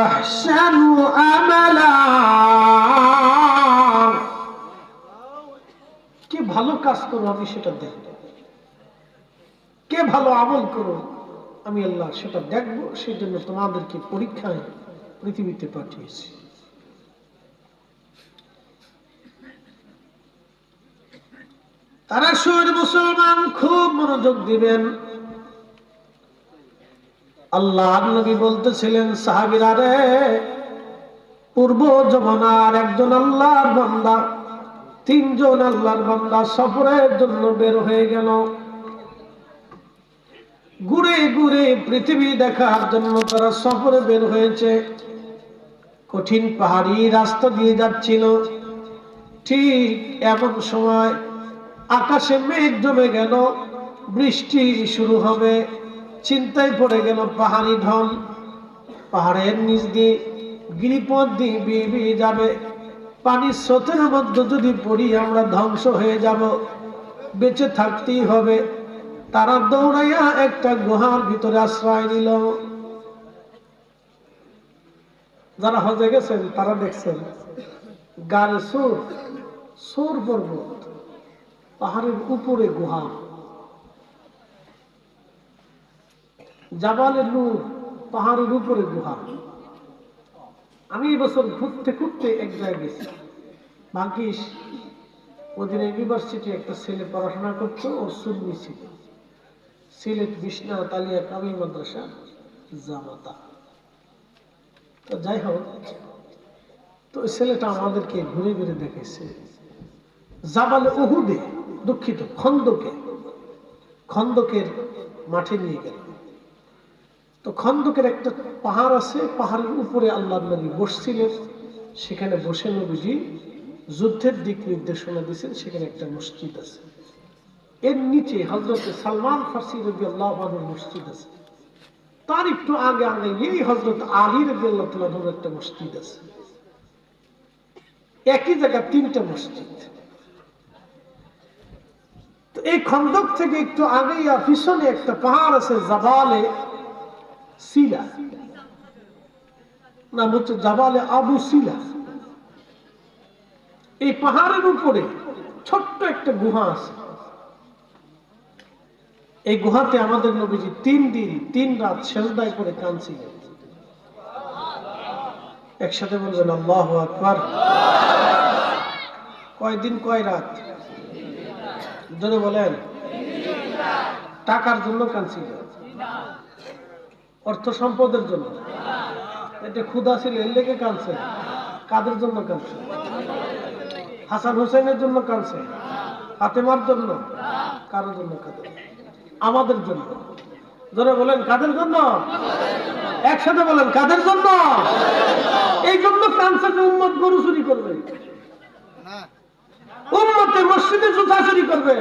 أحسن عملا কে ভালো কাজ করো আমি সেটা দেখব কে ভালো আমল করো আমি আল্লাহ সেটা দেখব সেই জন্য তোমাদেরকে পরীক্ষায় পৃথিবীতে পাঠিয়েছি তারা শহর মুসলমান খুব মনোযোগ দিবেন আল্লাহ নবী বলতেছিলেন, সাহাবিরা রে, পূর্ব জমানার একজন আল্লাহর বান্দা, তিনজন আল্লাহর বান্দা সফরের জন্য বের হয়ে গেল। ঘুরে ঘুরে পৃথিবী দেখার জন্য তারা সফরে বের হয়েছে। কঠিন পাহাড়ি রাস্তা দিয়ে যাচ্ছিল। ঠিক এমন সময় আকাশে মেঘ জমে গেল, বৃষ্টি শুরু হবে। চিন্তায় পড়ে গেল পাহাড়ি ঢল। পাহাড়ের নিচ দিয়ে গিরিপথ দিয়ে বিয়ে বিয়ে যাবে। পানির স্রোতের মধ্যে যদি পড়ি, আমরা ধ্বংস হয়ে যাব। বেঁচে থাকতেই হবে। তারা দৌড়াইয়া একটা গুহার ভিতরে আশ্রয় নিল। যারা হজে গেছেন, তারা দেখছেন গাড়ি সুর সুর পর্বত, পাহাড়ের উপরে গুহা। জাবালের নূর, পাহাড়ের উপরে গুহা আমি এবছর ঘুরতে ঘুরতে এক জায়গায় গেছি। ভাগ্যিস, ওদিন ইউনিভার্সিটি একটা ছেলে পড়াশোনা করতো, ও সুন্নি ছিল। সিলেট বিষ্ণা তালিয়া কামিল মাদ্রাসা, জামাতা। তো যাই হোক, তো ওই ছেলেটা আমাদেরকে ঘুরে ঘুরে দেখেছে। জাবালে উহুদে দুঃখিত, খন্দকে, খন্দকের মাঠে নিয়ে গেল। তো খন্দকের একটা পাহাড় আছে, পাহাড়ের উপরে আল্লাহ নবী বসছিলেন। সেখানে বসে নবীজি যুদ্ধের দিক নির্দেশনা দিয়েছেন, সেখানে একটা মসজিদ আছে। এর নিচে হজরত সালমান ফার্সি রবি আল্লাহ মসজিদ আছে। তার একটু আগে আগে এই হজরত আলী রবি আল্লাহ একটা মসজিদ আছে। একই জায়গায় তিনটা মসজিদ। এই খন্দক থেকে একটু আগে আর পিছনে একটা পাহাড় আছে জাবালে। সিলা। নাম হচ্ছে জাবালে আবু সিলা। এই পাহাড়ের উপরে ছোট্ট একটা গুহা আছে। এই গুহাতে আমাদের নবীজি তিন দিন, তিন রাত সেজদায় করে কাঁদছিলেন। একসাথে বলবেন, আল্লাহ আকবার। কয়দিন, কয় রাত? জোরে বলেন। টাকার জন্য কাঁদছিল অর্থ সম্পদের জন্য। এটা ক্ষুদা ছিল, এর লেগে কাঁদছে। কাদের জন্য কাঁদছে? হাসান হোসেনের জন্য কাঁদছে। ফাতেমার জন্য? কারোর জন্য কাঁদে আমাদের জন্য। ধরে বলেন, কাদের জন্য? একসাথে বলেন, কাদের জন্য? এই জন্য ফ্রান্সের যে উম্মত গরু চুরি করবে। উম্মতে মসজিদে জুতা চুরি করবে।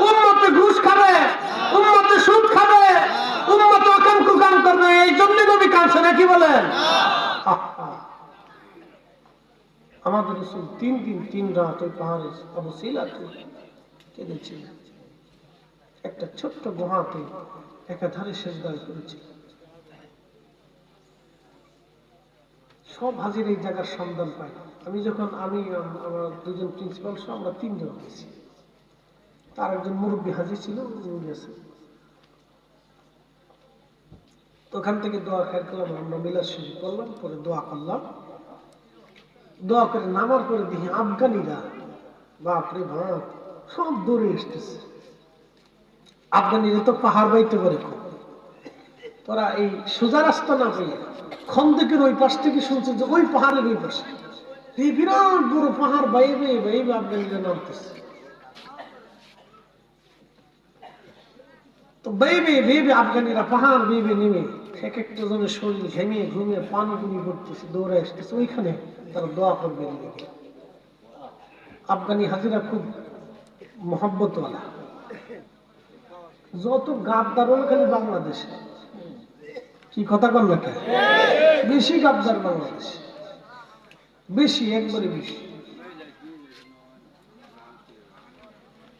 উম্মতে ঘুষ খাবে। উম্মতে সুদ খাবে। উম্মতে অকাম কুকাম করবে। এই জন্য নবী কাঁদছে নাকি বলেন? আমাদের রসুল তিন দিন, তিন রাত ওই পাহাড়ে আবু কেঁদেছিল একটা ছোট্ট গুহাতে একাধারে শেষদায় করেছিল সব হাজির এই জায়গার সন্ধান পাই আমি যখন, আমি আম- আমার দুজন প্রিন্সিপাল সহ আমরা তিনজন গেছি তার একজন মুরব্বী হাজি ছিল, উনি গেছে ওখান থেকে দোয়া খেয়াল করলাম আমরা মিলাদ শরীফ করলাম পরে দোয়া করলাম। দোয়া করে নামার পরে দেখি আফগানিরা, বাপরে বাপ, সব দৌড়ে এসতেছে আফগানিরা তো পাহাড় বাইতে পারে খুব। তোরা এই সোজা রাস্তা না পেয়ে খন্দকের ওই পাশ থেকে শুনছে যে ওই পাহাড়ের ওই পাশে। এই বিরাট বড় পাহাড় বাইয়ে বাইয়ে বাইয়ে আফগানিরা নামতেছে আফগানিরা পাহাড় একটা জনের শরীর ঘেমে দৌড়ে আসতেছে। ওইখানে দোয়া আফগানি হাজিরা খুব যত গাদ্দার খালি বাংলাদেশে। কি কথা কর না কেন? বেশি গাদ্দার বাংলাদেশ। বেশি একবারে বেশি।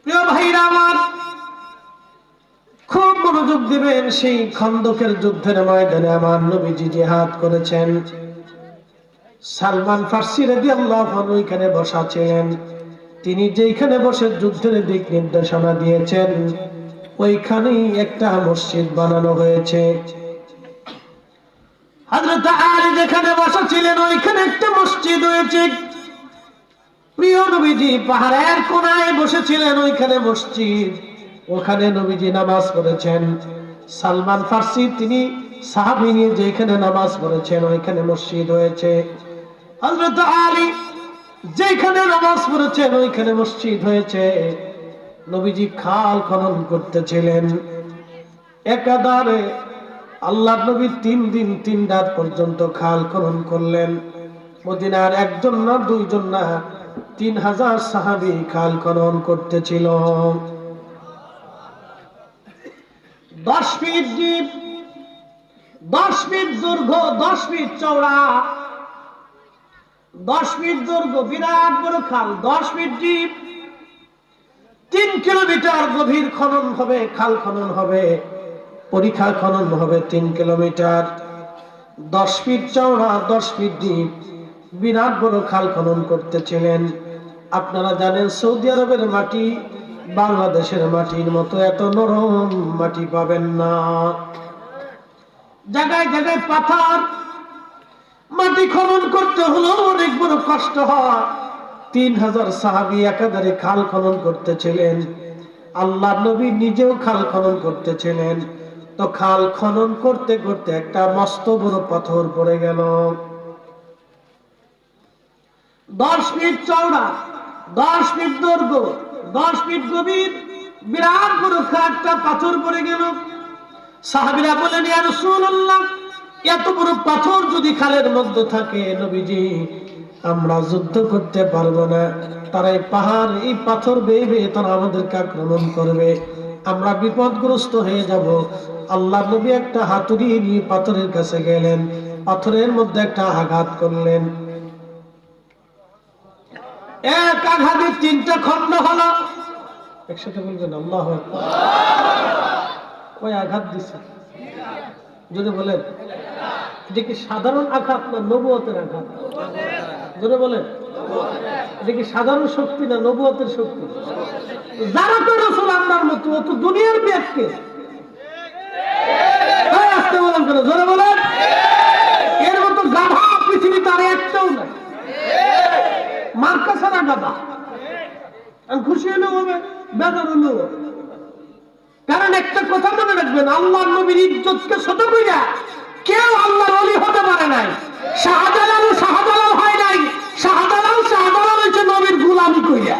প্রিয় ভাইরা আমার, খুব মনোযোগ দিবেন সেই খন্দকের যুদ্ধের ময়দানে আমার নবীজি জিহাদ করেছেন। সালমান ফার্সি রেদি আল্লাহ ওইখানে বসা ছিলেন তিনি যেখানে বসে যুদ্ধের দিক নির্দেশনা দিয়েছেন, ওইখানেই একটা মসজিদ বানানো হয়েছে। হযরত আলী যেখানে বসা ছিলেন ওইখানে একটা মসজিদ হয়েছে প্রিয় নবীজি, পাহাড়ের কোনায় বসেছিলেন ওইখানে মসজিদ। ওখানে নবীজি নামাজ পড়েছেন। সালমান ফার্সি, তিনি সাহাবি নিয়ে যেখানে নামাজ পড়েছেন, ওইখানে মসজিদ হয়েছে হযরত আলী যেখানে নামাজ পড়েছেন, ওইখানে মসজিদ হয়েছে নবীজি খাল খনন করতেছিলেন। একাধারে আল্লাহ নবী তিন দিন, তিন রাত পর্যন্ত খাল খনন করলেন। মদিনার একজন না, দুইজন না, তিন হাজার সাহাবি খাল খনন করতেছিল। দশ ফিট ডিপ দশ ফিট দৈর্ঘ্য দশ ফিট চওড়া, দশ ফিট দৈর্ঘ্য বিরাট বড় খাল, দশ ফিট দ্বীপ। তিন কিলোমিটার গভীর খনন হবে, খাল খনন হবে। পরীক্ষা খনন হবে তিন কিলোমিটার। দশ ফিট চওড়া দশ ফিট ডিপ। বিরাট বড় খাল খনন করতেছিলেন। আপনারা জানেন সৌদি আরবের মাটি বাংলাদেশের মাটির মতো এত নরম মাটি পাবেন না। জায়গায় জায়গায় পাথর। মাটি খনন করতে হলো অনেক বড় কষ্ট হয়। তিন হাজার সাহাবি একাধারে খাল খনন করতেছিলেন। আল্লাহ নবী নিজেও খাল খনন করতেছিলেন। তো খাল খনন করতে করতে একটা মস্ত বড় পাথর পড়ে গেল। দশ ফিট চওড়া, দশ ফিট দৈর্ঘ্য, দশ ফিট গভীর, বিরাট বড় একটা পাথর পড়ে গেল। সাহাবিরা বলেন ইয়া রাসূলুল্লাহ, এত বড় পাথর যদি খালের মধ্যে থাকে, নবীজি, আমরা যুদ্ধ করতে পারব না। তারা এই পাহাড়, এই পাথর বেয়ে বেয়ে তারা আমাদেরকে আক্রমণ করবে। আমরা বিপদগ্রস্ত হয়ে যাব। আল্লাহ নবী একটা হাতুড়ি নিয়ে পাথরের কাছে গেলেন, পাথরের মধ্যে একটা আঘাত করলেন। এক আঘাতে তিনটা খন্ড হলো। একসাথে বলবেন, আল্লাহ। ওই আঘাত দিছে? যদি বলেন। এটা কি সাধারণ আঘাত না নবুয়তের আঘাত? যদি বলেন। এটা কি সাধারণ শক্তি না নবুয়তের শক্তি? যারা তো রসুল আল্লাহর মতো তো দুনিয়ার ব্যক্তি। এর মতো গাধা পৃথিবীতে আর একটাও গাধা? খুশি হবে কারণ একটা কথা মনে রাখবেন আল্লাহ নবীর ইজ্জতকে ছোট কইরা কেউ আল্লাহর অলি হতে পারে নাই। শাহজালাল শাহজালাল হয় নাই। শাহজালাল শাহজালাল হচ্ছে নবীর গুলামি কইরা।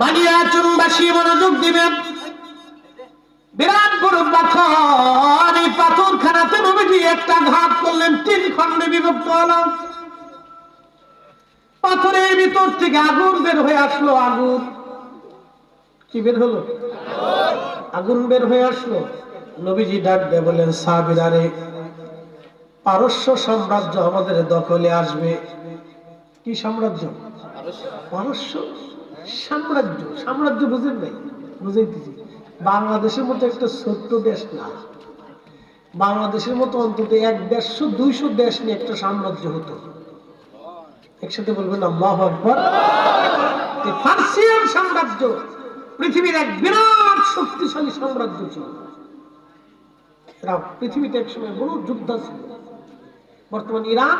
বানিয়াচুরবাসী মনোযোগ দিবেন। বিরাট বড় পাথর, এই পাথর খানাতে নবীজি একটা ঘাট করলেন, তিন খণ্ডে বিভক্ত হলো। পাথরের ভিতর থেকে আগুন বের হয়ে আসলো, আগুন। কি বের হলো? আগুন বের হয়ে আসলো। নবীজি ডাক দিয়ে বললেন সাবিরারে পারস্য সাম্রাজ্য আমাদের দখলে আসবে। কি সাম্রাজ্য? পারস্য। সাম্রাজ্য সাম্রাজ্য বুঝেন নাই? বুঝাইতেছি। বাংলাদেশের মতো একটা ছোট্ট দেশ না। বাংলাদেশের মতো অন্তত এক দেড়শো, দুইশো দেশ নিয়ে একটা সাম্রাজ্য হতো। একসাথে বলবেন, আল্লাহ আকবর। এই পার্সিয়ান সাম্রাজ্য পৃথিবীর এক বিরাট শক্তিশালী সাম্রাজ্য ছিল। এরা পৃথিবীতে এক সময় বড় যোদ্ধা ছিল। বর্তমান ইরান,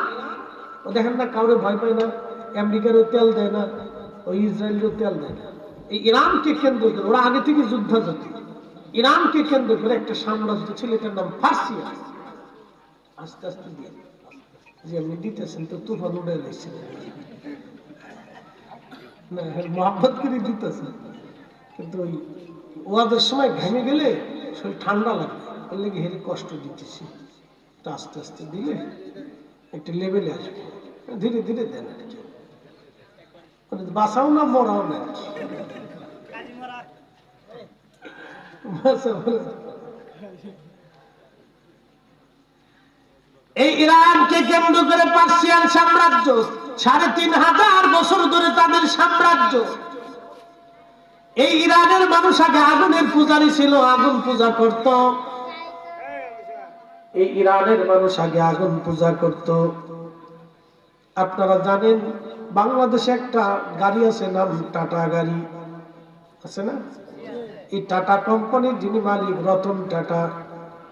ও দেখেন না, কাউরে ভয় পায় না, আমেরিকারও তেল দেয় না। ওই ইসরায়েলেরও তেল দেয় না এই ইরানকে কেন্দ্র করে, ওরা আগে থেকে যুদ্ধ জাতি ইরানকে কেন্দ্র করে একটা সাম্রাজ্য ছিল, এটার নাম ফার্সিয়া আস্তে আস্তে দিয়ে। যে আপনি দিতেছেন তো তুফান উড়ে গেছে। না মোহাম্মত করে দিতেছেন। কিন্তু ওই ওয়াদের সময় ঘেমে গেলে শরীর ঠান্ডা লাগে ওর লেগে হেরে কষ্ট দিতেছি। তো আস্তে আস্তে দিলে একটা লেভেলে আসবে। ধীরে ধীরে দেন। বাঁচাও না মরাও না। এই ইরানকে কেন্দ্র করে পার্সিয়ান সাম্রাজ্য, সাড়ে তিন হাজার বছর ধরে তাদের সাম্রাজ্য। এই ইরানের মানুষ আগে আগুনের পূজারি ছিল, আগুন পূজা করত। এই ইরানের মানুষ আগে আগুন পূজা করত। আপনারা জানেন বাংলাদেশে একটা গাড়ি আছে নাম টাটা গাড়ি। আছে না? এই টাটা কোম্পানির যিনি মালিক, রতন টাটা,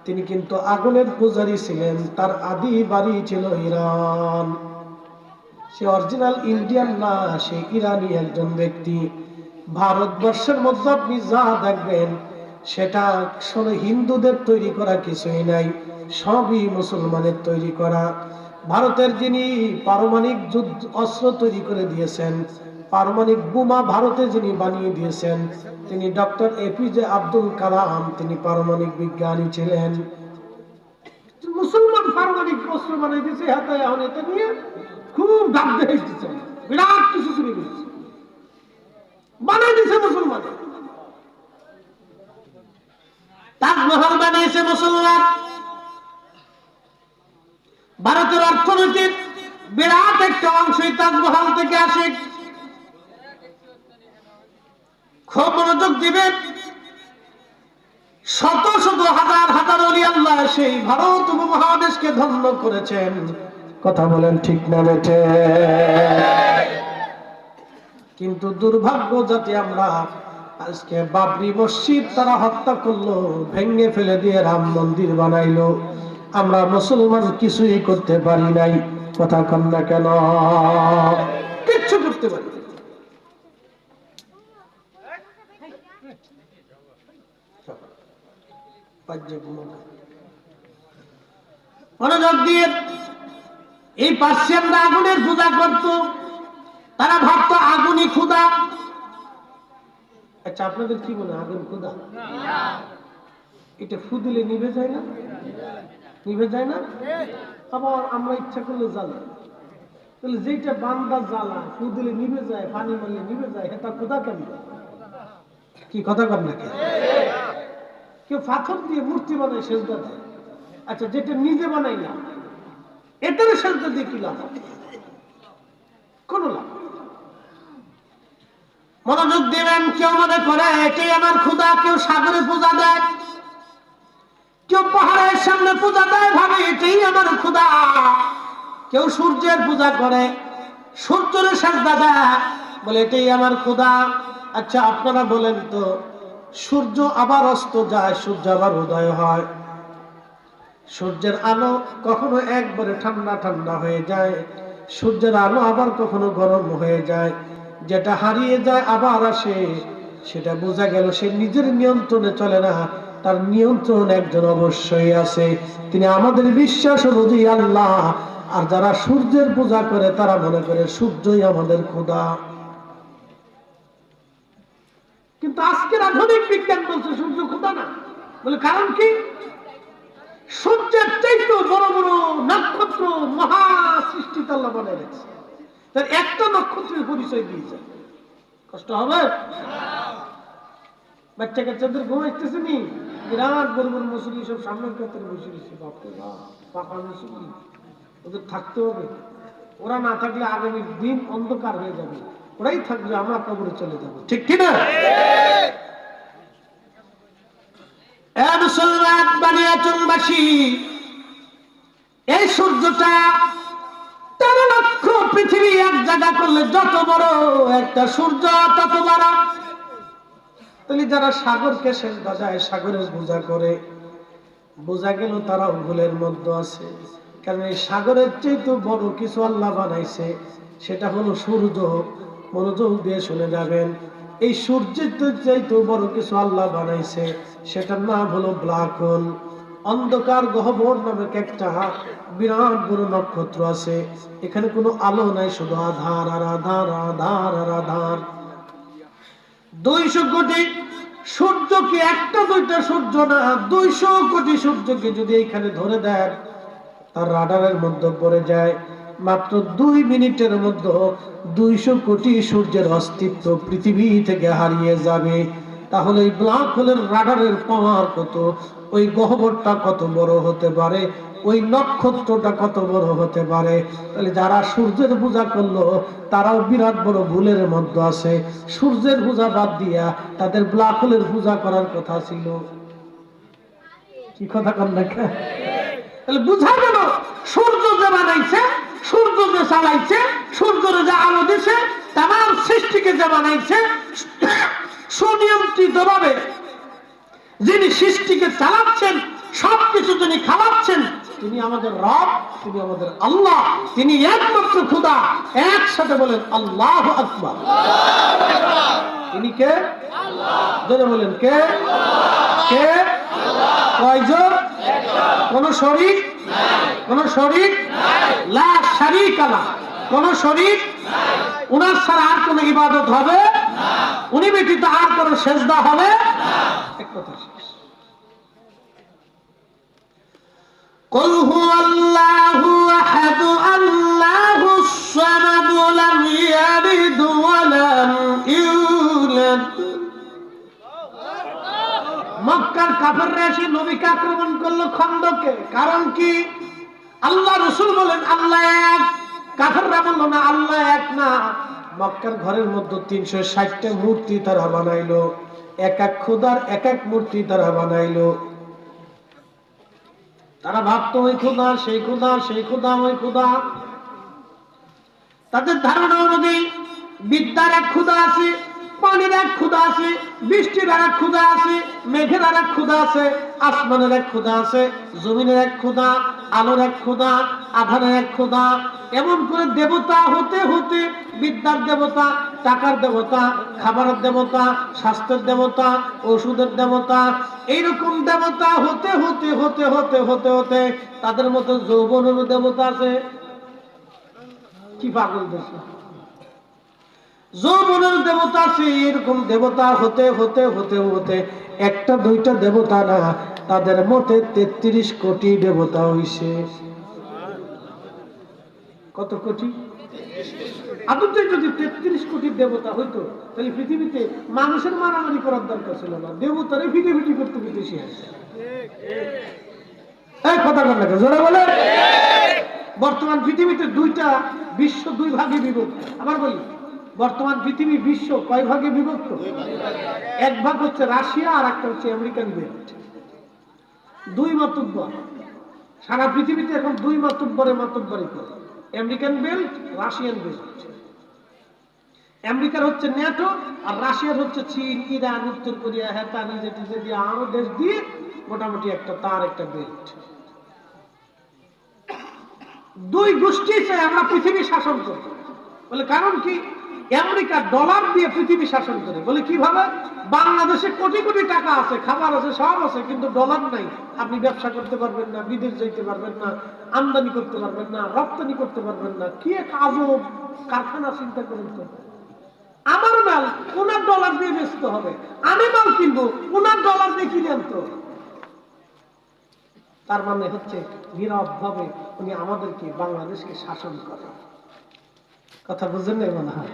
তিনি কিন্তু আগুনের পূজারি ছিলেন। তার আদি বাড়ি ছিল ইরান। সে অরিজিনাল ইন্ডিয়ান না, সে ইরানি একজন ব্যক্তি। ভারতবর্ষের মধ্যে আপনি যা দেখবেন, সেটা হিন্দুদের তৈরি করা কিছুই নাই, সবই মুসলমানের তৈরি করা। ভারতের যিনি পারমাণবিক যুদ্ধ অস্ত্র তৈরি করে দিয়েছেন পারমাণবিক বোমা ভারতে যিনি বানিয়ে দিয়েছেন, তিনি ডক্টর এপিজে আব্দুল কালাম, তিনি পারমাণবিক বিজ্ঞানী ছিলেন। মুসলমান পারমাণবিক অস্ত্র বানিয়ে দিয়েছে, হাতে এটা নিয়ে খুব ডাক দিয়েছে, বিরাট কিছু শুনে দিয়েছে। বানিয়ে দিয়েছে মুসলমান তাজমহল বানিয়েছে মুসলমান। ভারতের অর্থনীতির বিরাট একটা অংশই তাজমহল থেকে আসে। খুব মনোযোগ দিবেন শত শত হাজার হাজার অলি আল্লাহ সেই ভারত উপমহাদেশকে ধন্য করেছেন। কথা বলেন ঠিক না বেঠে। কিন্তু দুর্ভাগ্য যাতে আমরা আজকে বাবরি মসজিদ তারা হত্যা করল, ভেঙে ফেলে দিয়ে রাম মন্দির বানাইলো। আমরা মুসলমান কিছুই করতে পারি নাই। কথা কন না কেন? কিচ্ছু করতে পারি। মনোযোগ এই পার্সিয়ানরা আগুনের পূজা করত। তারা ভাবতো, আগুনই ক্ষুদা আচ্ছা আপনাদের কি হয়, আগুন ক্ষুদা এটা ফু দিলে নিভে যায় না? নিভে যায় না? আবার আমরা ইচ্ছা করলে জ্বালা তাহলে যেটা বান্দা জ্বালা ফু দিলে নিভে যায়, পানি মারলে নিভে যায় এটা ক্ষুদা কেন কি কথা কর নাকি? কেউ পাথর দিয়ে মূর্তি বানায়, সেজদা দেয়। আচ্ছা যেটা নিজে বানাই না এটার সেজদা দিয়ে কি লাভ? কোন লাভ মনোযোগ দিবেন, কেউ মনে করে এটাই আমার ক্ষুদা কেউ সাগরে পূজা দেয়। কেউ পাহাড়ের সামনে পূজা দেয় ভাবে, এটাই আমার ক্ষুদা কেউ সূর্যের পূজা করে, সূর্যের সেজদা দেয়, বলে এটাই আমার ক্ষুদা আচ্ছা আপনারা বলেন তো, সূর্য আবার অস্ত যায়, সূর্য আবার উদয় হয়। সূর্যের আলো কখনো একবারে ঠান্ডা ঠান্ডা হয়ে যায়। সূর্যের আলো আবার কখনো গরম হয়ে যায়। যেটা হারিয়ে যায় আবার আসে, সেটা বোঝা গেল সে নিজের নিয়ন্ত্রণে চলে না। তার নিয়ন্ত্রণ একজন অবশ্যই আছে। তিনি আমাদের বিশ্বাস অনুযায়ী আল্লাহ, আর যারা সূর্যের পূজা করে, তারা মনে করে সূর্যই আমাদের খোদা। কিন্তু আজকের আধুনিক বিজ্ঞান বলছে সূর্য খোদা না। বলে কারণ কি? সূর্যের চাইতেও বড় বড় নক্ষত্র মহা সৃষ্টি আল্লাহ বানিয়ে রেখেছে। তার একটা নক্ষত্রের পরিচয় দিয়েছে। কষ্ট হবে? বাচ্চা কাচ্চাদের ঘুমাইতেছে নি? বিরাট বড় বড় মুসলি সব সামনের কাতারে বসে রয়েছে। বাপরে বাপ পাকা মুসলি ওদের থাকতে হবে। ওরা না থাকলে আগামী দিন অন্ধকার হয়ে যাবে। ওরাই থাকবে, আমরা কবরে চলে যাব। ঠিক মুসলমান বানিয়াচনবাসী এই সূর্যটা তেরো লক্ষ পৃথিবী এক জায়গা করলে যত বড় একটা সূর্য, তত বড়। তাহলে যারা সাগরকে শেষ বাজায় সাগরের পূজা করে, বোঝা গেল তারা ভুলের মধ্যে আছে। কারণ এই সাগরের চেয়ে বড় কিছু আল্লাহ বানাইছে, সেটা হলো সূর্য। মনোযোগ দিয়ে শুনে যাবেন, এই সূর্যের চাইতে বড় কিছু আল্লাহ বানাইছে, সেটার নাম হলো ব্ল্যাক হোল অন্ধকার গহ্বর নামক একটা বিরাট বড় নক্ষত্র আছে। এখানে কোনো আলো নাই, শুধু আধার আর আধার আধার আর আধার। দুইশো কোটি সূর্যকে, একটা দুইটা সূর্য না, দুইশো কোটি সূর্যকে যদি এখানে ধরে দেন, তার রাডারের মধ্যে পড়ে যায় মাত্র দুই মিনিটের মধ্যে দুইশো কোটি সূর্যের অস্তিত্ব পৃথিবী থেকে হারিয়ে যাবে। তাহলে এই ব্ল্যাক হোলের রাডারের পাওয়ার কত? ওই গহ্বরটা কত বড় হতে পারে? ওই নক্ষত্রটা কত বড় হতে পারে? তাহলে যারা সূর্যের পূজা করল, তারাও বিরাট বড় ভুলের মধ্যে আছে। সূর্যের পূজা বাদ দিয়া তাদের ব্ল্যাক হোলের পূজা করার কথা ছিল। কি কথা কন দেখা তাহলে বুঝা গেল, সূর্য যে বানাইছে, সূর্য যে চালাইছে, সূর্যের যে আলো দিছে, তামাম সৃষ্টিকে যে বানাইছে সুনিয়ন্ত্রিত ভাবে যিনি সৃষ্টিকে চালাচ্ছেন, সবকিছু তিনি খাওয়াচ্ছেন তিনি আমাদের রব, তিনি আমাদের আল্লাহ, তিনি একমাত্র খুদা, একসাথে বলেন আল্লাহ আকবার। তিনি কে? জোরে বলেন, কে? কে? কয়জন? কোন শরীর কোন শরীর লা শারিক আলা কোন শরীর উনার ছাড়া আর কোন ইবাদত হবে? উনি ব্যতীত আর কোন সেজদা হবে? এক কথা قل هو الله احد الله الصمد لم يلد ولم يولد মক্কার কাফেররা এসে নবীকে আক্রমণ করলো খন্দকে কারণ কি আল্লাহ রসুল বলেন আল্লাহ এক কাফেররা বললো না আল্লাহ এক না মক্কার ঘরের মধ্যে তিনশো ষাটটা মূর্তি তারা বানাইলো এক এক খুদার এক এক মূর্তি তারা বানাইলো তারা ভাবতো, ওই ক্ষুদা সেই ক্ষুদা সেই ক্ষুদা ওই ক্ষুদা তাদের ধারণা অনুযায়ী বিদ্যার এক ক্ষুদা আছে পানির এক ক্ষুদা আছে, বৃষ্টির আর এক ক্ষুদা আছে, মেঘের আর এক ক্ষুদা আছে, আসমানের এক ক্ষুদা আছে, জমিনের এক ক্ষুদা আলোর এক ক্ষুদা আধারের এক ক্ষুদা এমন করে দেবতা হতে হতে বিদ্যার দেবতা, টাকার দেবতা, খাবারের দেবতা, স্বাস্থ্যের দেবতা, ওষুধের দেবতা, এইরকম দেবতা হতে হতে হতে হতে হতে হতে তাদের মতো যৌবনের দেবতা আছে। কি পাগল দেশ? যৌবনের দেবতা আছে এরকম দেবতা হতে হতে হতে হতে একটা, দুইটা দেবতা না, তাদের মতে তেত্রিশ কোটি দেবতা হইছে। কত কোটি? আদতে যদি তেত্রিশ কোটি দেবতা হইতো, তাহলে পৃথিবীতে মানুষের মারামারি করার দরকার ছিল না। দেবতারে ফিটিফিটি করতে বিদেশি আসে এই কথা কর না জোরে বলে বর্তমান পৃথিবীতে দুইটা, বিশ্ব দুই ভাগে বিভক্ত। আবার বলি। বর্তমান পৃথিবী, বিশ্ব কয় ভাগে বিভক্ত? এক ভাগ হচ্ছে রাশিয়া আর একটা হচ্ছে আমেরিকান বেল্ট দুই মাতুব্বর। সারা পৃথিবীতে এখন দুই মাতুব্বরে মাতুব্বরই করে আমেরিকান বেল্ট, রাশিয়ান বেল্ট। আমেরিকার হচ্ছে ন্যাটো আর রাশিয়ার হচ্ছে চীন, ইরান, উত্তর কোরিয়া হেতা নিজে আরও দেশ দিয়ে মোটামুটি একটা তার, একটা বেল্ট। দুই গোষ্ঠী চাই আমরা পৃথিবী শাসন করব বলে কারণ কি? আমেরিকা ডলার দিয়ে পৃথিবী শাসন করে। বলে কীভাবে বাংলাদেশে কোটি কোটি টাকা আছে, খাবার আছে, সব আছে, কিন্তু ডলার নাই। আপনি ব্যবসা করতে পারবেন না, বিদেশ যাইতে পারবেন না, আমদানি করতে পারবেন না, রপ্তানি করতে পারবেন না। কি এক আজব কারখানা চিন্তা করেন তো। আমার মাল ওনার ডলার দিয়ে বেচতে হবে? আমি মাল কিনবো ওনার ডলার দিয়ে কিনে আনতে তার মানে হচ্ছে নীরব ভাবে উনি আমাদেরকে বাংলাদেশকে শাসন করে কথা বুঝেন না মনে হয়?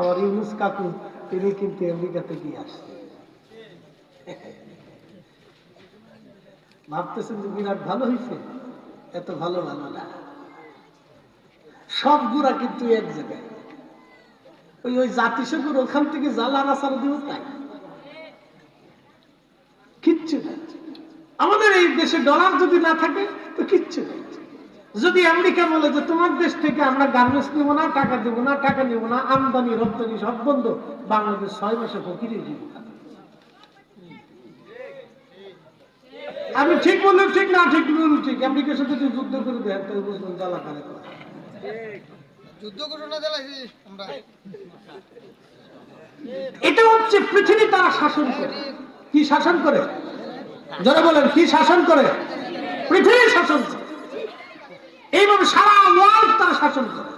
আমার ইউনুস কাকু, তিনি কিন্তু আমেরিকাতে গিয়ে আসছে ভাবতেছেন যে বিরাট ভালো হয়েছে এত ভালো ভালো না। সব গুড়া কিন্তু এক জায়গায়। ওই ওই জাতিসংঘের ওখান থেকে জ্বালা রাসার দিব তাই? কিচ্ছু না। আমাদের এই দেশে ডলার যদি না থাকে, তো কিচ্ছু নেই। যদি আমেরিকা বলে যে তোমার দেশ থেকে আমরা গার্মেন্টস নিব না টাকা দেব না টাকা নেব না আমদানি রপ্তানি সব বন্ধ বাংলাদেশ ছয় মাসে ফকিরে দিব আমি ঠিক বললে ঠিক না ঠিক বললে ঠিক। আমেরিকার সাথে যদি যুদ্ধ করে দেয় তাহলে বুঝবেন জ্বালা কারে করে। যুদ্ধ ঘোষণা চালাইছি আমরা। এটা হচ্ছে পৃথিবী তারা শাসন করে। কি শাসন করে? যারা বলেন কি শাসন করে? পৃথিবী শাসন করে। এইভাবে সারা ওয়ার্ল্ড তারা শাসন করে।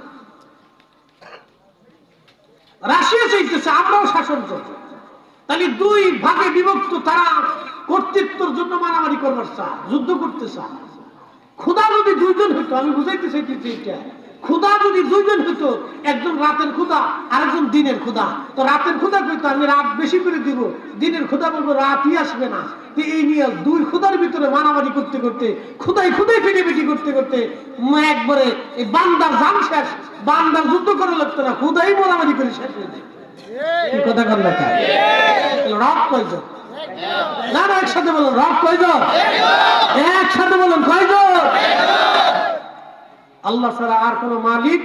রাশিয়া চাইতেছে, আমরাও শাসন করব। তাহলে দুই ভাগে বিভক্ত তারা কর্তৃত্বর জন্য মারামারি করবার চা যুদ্ধ করতে চা খুদা যদি দুইজন হইতো, আমি বুঝাইতে চাইতেছি এটা। ক্ষুধা যদি দুইজন হইতো, একজন রাতের ক্ষুধা আরেকজন দিনের ক্ষুধা তো রাতের ক্ষুধা কইতো, আমি রাত বেশি করে দিব। দিনের ক্ষুধা বলব, রাতই আসবে না। তো এই নিয়ে দুই ক্ষুধার ভিতরে মারামারি করতে করতে ক্ষুদাই ক্ষুদাই পিটি করতে করতে একবারে এই বান্দার জান শেষ। বান্দার যুদ্ধ করে লাগতো না ক্ষুদাই মারামারি করে শেষ হয়ে যায়। কথা কর না তাই? রব কয়জন? না না, একসাথে বলুন রব কয়জন? একসাথে বলুন কয়জন? আল্লাহ ছাড়া আর কোন মালিক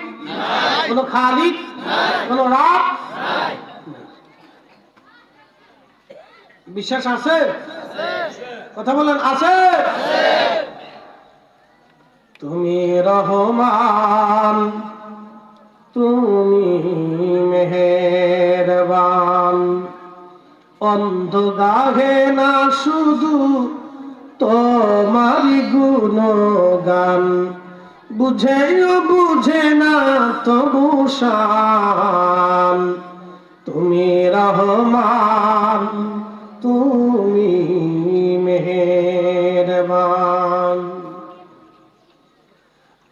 কোন খালিক কোন রব বিশ্বাস আছে? কথা বলেন আছে? তুমি রহমান তুমি মেহেরবান। অন্ধ গাহে না শুধু তোমারি গুণগান বুঝেও বুঝে না তবু তুমি রহমান, তুমি মেহেরবান।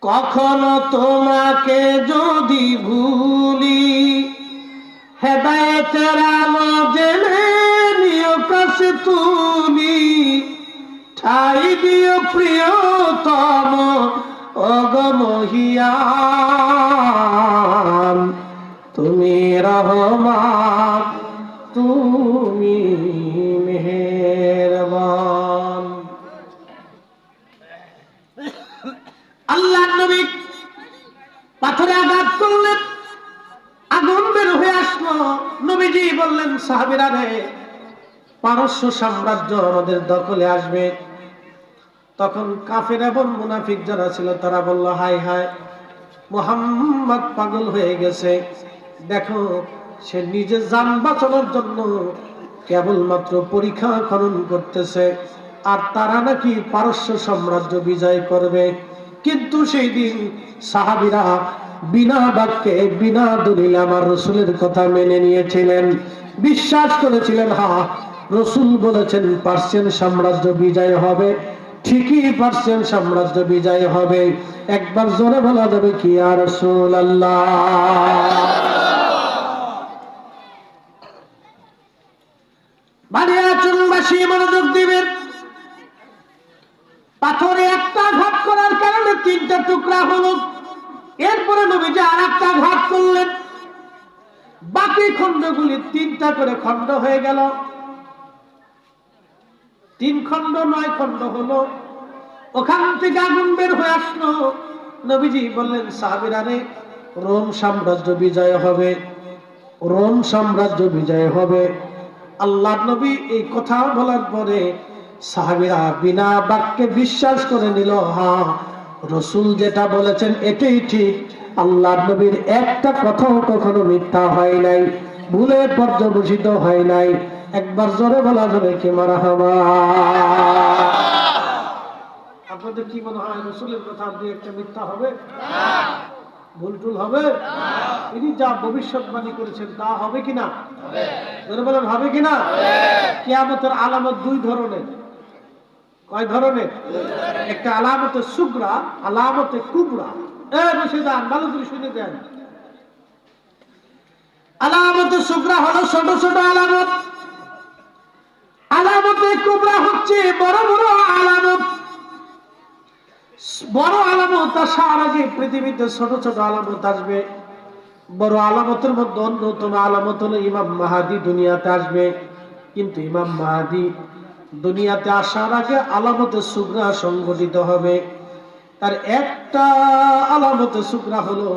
কখনো তোমাকে যদি ভুলি, হেদায়তের আলো জেনে নিও কাছে তুমি ঠাই দিও প্রিয়তম অগমহিয়ান তুমি রহমান, তুমি মেহেরবান। আল্লাহ নবী পাথরে আঘাত করলেন, আগুন বের হয়ে আসলো। নবীজি বললেন, সাহাবিরা রে, পারস্য সাম্রাজ্য আমাদের দখলে আসবে। তখন কাফের এবং মুনাফিক যারা ছিল, তারা বলল হাই হাই মোহাম্মদ পাগল হয়ে গেছে। দেখো, সে নিজে যান বাঁচানোর জন্য কেবলমাত্র পরীক্ষা খনন করতেছে, আর তারা নাকি পারস্য সাম্রাজ্য বিজয় করবে। কিন্তু সেই দিন সাহাবিরা বিনা বাক্যে, বিনা দলিল আমার রসুলের কথা মেনে নিয়েছিলেন। বিশ্বাস করেছিলেন, হা, রসুল বলেছেন, পার্সিয়ান সাম্রাজ্য বিজয় হবে। ঠিকই পার্সিয়ান সাম্রাজ্য বিজয় হবে। একবার জোরে বলা যাবে কি আর আল্লাহ মনোযোগ দিবেন। পাথরে একটা ঘাত করার কারণে তিনটা টুকরা হলো। এরপরে ঘাত করলেন। বাকি তিনটা করে খণ্ড হয়ে গেল। তিন খণ্ড, নয় খণ্ড হলো। ওখান থেকে আগুন বের হয়ে আসলো। নবীজি বললেন সাহাবিরারে রোম সাম্রাজ্য বিজয় হবে। রোম সাম্রাজ্য বিজয় হবে। আল্লাহ নবী এই কথা বলার পরে সাহাবিরা বিনা বাক্যে বিশ্বাস করে নিল, হা, রসুল যেটা বলেছেন এটাই ঠিক। আল্লাহ নবীর একটা কথাও কখনো মিথ্যা হয় নাই, ভুলে পর্যবসিত হয় নাই। একবার জোরে বলা যাবে কি মারা হবা আপনাদের কি মনে হয় রসুলের কথা দুই একটা মিথ্যা হবে? ভুল টুল হবে? তিনি যা ভবিষ্যৎবাণী করেছেন তা হবে কিনা জোরে বলেন, হবে কিনা কিয়ামতের আলামত দুই ধরনের। কয় ধরনের? একটা আলামতে সুগ্রা, আলামতে কুবরা। এ, বসে যান, ভালো করে শুনে দেন আলামতে সুগ্রা হলো ছোট ছোট আলামত। আলামতে কুবরা হচ্ছে বড় বড় আলামত। বড় আলামত আসার আগে পৃথিবীতে ছোট ছোট আলামত আসবে। বড় আলামতের মধ্যে অন্যতম আলামত হলো ইমাম মাহাদি দুনিয়াতে আসবে। কিন্তু ইমাম মাহাদি দুনিয়াতে আসার আগে আলামতে সুগ্রা সংগঠিত হবে। তার একটা আলামতে সুগ্রা হলো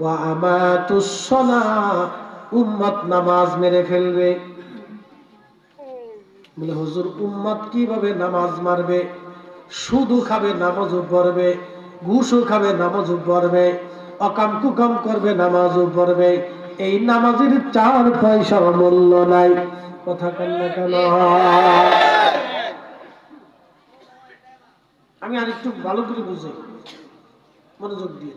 ওয়া আমাতুস সালাহ, উম্মত নামাজ মেরে ফেলবে। বলে, হুজুর উম্মত কীভাবে নামাজ মারবে? শুধু খাবে, নামাজও পড়বে, ঘুষও খাবে, নামাজও পড়বে, অকাম কুকাম করবে, নামাজও পড়বে। এই নামাজের চার পয়সা মূল্য নাই। কথা কেন কেন? আমি আরেকটু ভালো করে বুঝি মনোযোগ দিয়ে।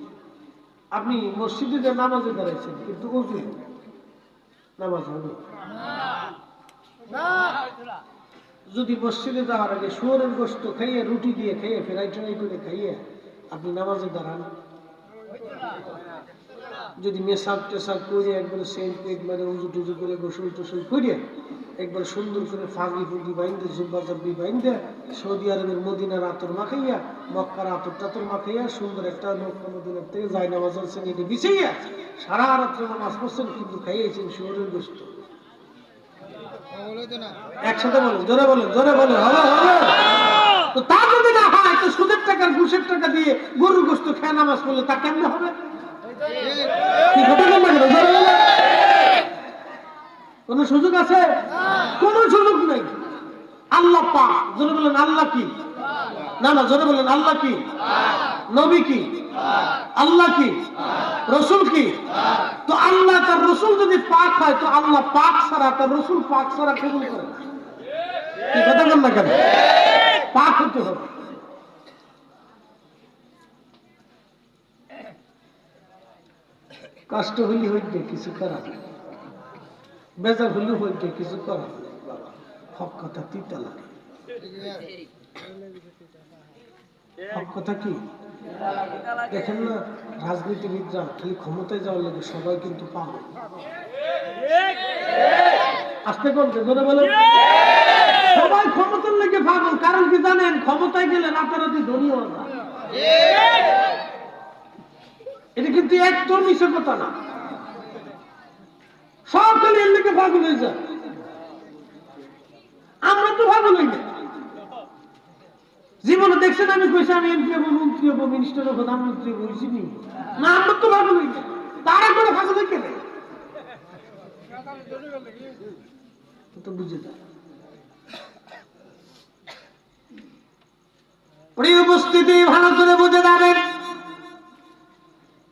আপনি মসজিদে নামাজে দাঁড়াইছেন, কিন্তু নামাজ হবে? যদি মসজিদে যাওয়ার আগে শুয়োরের গোস্ত খাইয়ে, রুটি দিয়ে খাইয়ে, ফেরাই টেরাই করে খাইয়ে আপনি নামাজে দাঁড়ান। যদি মেসাব টেসাক করে একবার সেন্ট মানে উজু টুজু করে, গোসল টোসল করে একবার সুন্দর করে ফাঁকি ফুকি বাইন্দে, জুব্বা জব্বি বাইন্দে সৌদি আরবের মদিনার আতর মাখাইয়া, মক্কার আতর টাতর মাখাইয়া সুন্দর একটা মক্কা মদিনার থেকে যায় নামাজ আনছেন, এটি বিছাইয়া সারা রাত্রে নামাজ পড়ছেন, কিন্তু খাইয়েছেন শুয়োরের গোস্ত একসাথে বলেন জোরে বলেন জোরে হবে তো তা যদি না হয়, তো সুদের টাকার ঘুষের টাকা দিয়ে গরুর গোস্ত খেয়ে নামাজ পড়লে তা কেমনে হবে। কোনো সুযোগ আছে? কোনো সুযোগ নেই। আল্লাহ পা জোরে বলেন, আল্লাহ কি? না না, জোরে বলেন, আল্লাহ কি? নবী কি? আল্লাহ কি? রসুল কি? তো আল্লাহ তার রসুল যদি পাক হয়, তো আল্লাহ পাক ছাড়া, তার রসুল পাক ছাড়া কবুল করে। কষ্ট হইলে হইতে কিছু করা। বেজার হইলে হইতে কিছু করা। হক কথা তিতা লাগে। হক কথা কি? দেখেন না, রাজনীতিবিদরা খালি ক্ষমতায় যাওয়ার লাগে সবাই কিন্তু পাগল। আসতে বলতে ধরে বলে সবাই ক্ষমতার লেগে পাগল, কারণ কি জানেন, ক্ষমতায় গেলে রাতারাতি ধনী হওয়া যায়। এটা কিন্তু একদম মিশে কথা না। সব খালি এর লেগে পাগল হয়ে যায়। আমরা তো পাগল হই না। জীবনে দেখছেন আমি কইছি, আমি এমপি হব, মন্ত্রী হব মিনিস্টার হব প্রধানমন্ত্রী হব হইছি নি? আমরা তো পাগল হই না। তারা করে পাগল হই কেন তো বুঝে যায় প্রিয় উপস্থিতি ভালো করে বুঝে যাবেন।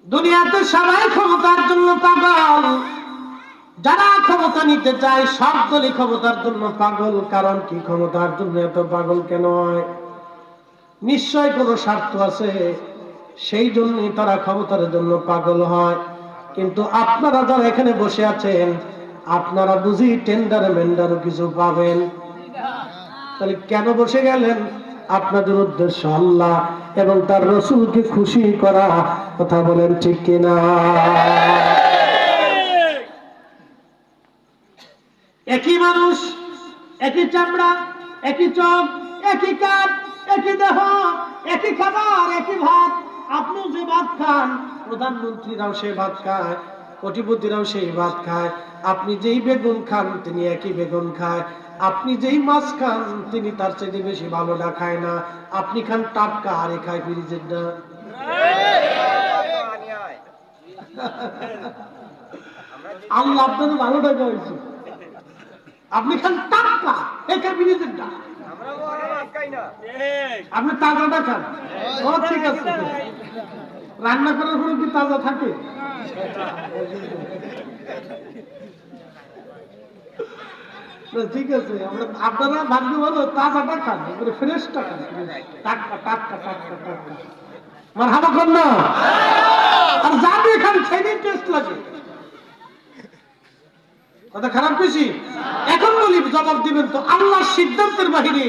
দুনিয়াতে সবাই ক্ষমতার জন্য পাগল। যারা ক্ষমতা নিতে চায়, সব দলই ক্ষমতার জন্য পাগল। কারণ কি? ক্ষমতার জন্য এত পাগল কেন হয়? নিশ্চয় কোনো স্বার্থ আছে। সেই জন্যই তারা ক্ষমতার জন্য পাগল হয়। কিন্তু আপনারা যারা এখানে বসে আছেন, আপনারা বুঝি টেন্ডার মেন্ডার কিছু পাবেন। তাহলে কেন বসে গেলেন? আপনাদের উদ্দেশ্য আল্লাহ এবং তার রসুলকে খুশি করা কথা বলেন ঠিক কিনা? একই মানুষ, একই চামড়া, একই চোখ, একই কাপ একই দেহ, একই খাবার, একই ভাত। আপনি যে ভাত খান, প্রধানমন্ত্রীরাও সেই ভাত খায়, কোটিপতিরাও সেই ভাত খায়। আপনি যেই বেগুন খান, তিনি একই বেগুন খায়। আপনি যেই মাছ খান, তিনি তার চাইতে বেশি ভালোটা খায় না। আপনি খান টাটকা, আরে খায় ফ্রিজের না আল্লাহ আপনাদের ভালোটা খাওয়াইছে আপনি খান টাটকা একা ফ্রিজের না আপনি তাজাটা খান ও ঠিক আছে। রান্না করার পরে কি তাজা থাকে? ঠিক আছে। আমরা আপনারা ভাগ্য ভালো তাজাটা খান এবারে ফ্রেশটা খান। টাটকা টাটকা টাটকা টাটকা। আমার হাবা কর না আর যাবে খান খেয়ে টেস্ট লাগে। কথা খারাপ বেশি এখন বলি, জবাব দিবেন তো আল্লাহর সিদ্ধান্তের বাহিরে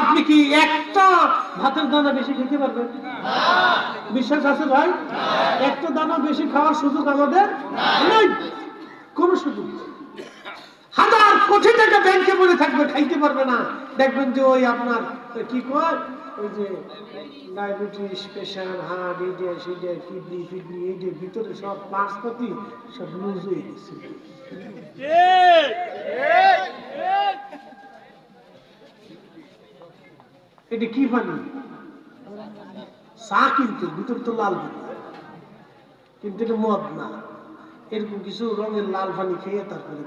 আপনি কি একটা ভাতের দানা বেশি খেতে পারবেন? বিশ্বাস আছে ভাই? একটা দানা বেশি খাওয়ার সুযোগ আমাদের নেই। কোন সুযোগ হাজার কোটি টাকা ব্যাংকে পড়ে থাকবে, খাইতে পারবে না। দেখবেন যে ওই আপনার কি কয়? ওই যে ডায়াবেটিস, প্রেশার হার্ট এইটা সেইটা কিডনি, ফিডনি এইটা ভিতরে সব পাঁচপাতি সব লুজ হয়ে গেছে। এটা কি পানি চা কিন্তু, ভিতর তো লাল পানি। কিন্তু এটা মদ না। এরকম কিছু রঙের লাল পানি খেয়ে তারপরে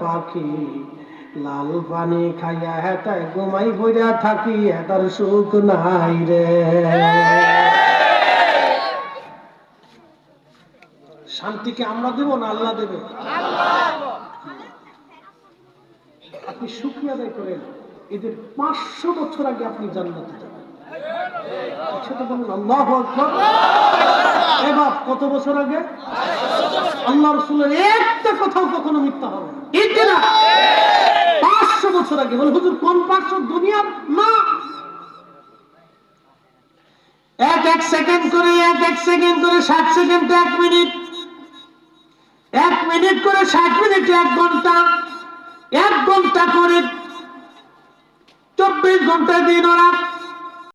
পাখি। লাল পানি খাইয়া হেতায় ঘুমাই বইরা থাকি হেতার সুখ নাই রে। শান্তিকে আমরা দেব না আল্লাহ দেবে? আপনি সুখী আদায় করেন এদের পাঁচশো বছর আগে আপনি জান্নাতে যাবেন। কত বছর আগে? আল্লাহ রসুলের একটা কথাও কখনো মিথ্যা হবে না। না পাঁচশো বছর আগে। বলে হুজুর কোন পাঁচশো দুনিয়ার? না। এক এক সেকেন্ড করে এক এক সেকেন্ড করে ষাট সেকেন্ড এক মিনিট। এক মিনিট করে ষাট মিনিট এক ঘণ্টা। এক ঘণ্টা করে চব্বিশ ঘণ্টা দিন ওরা।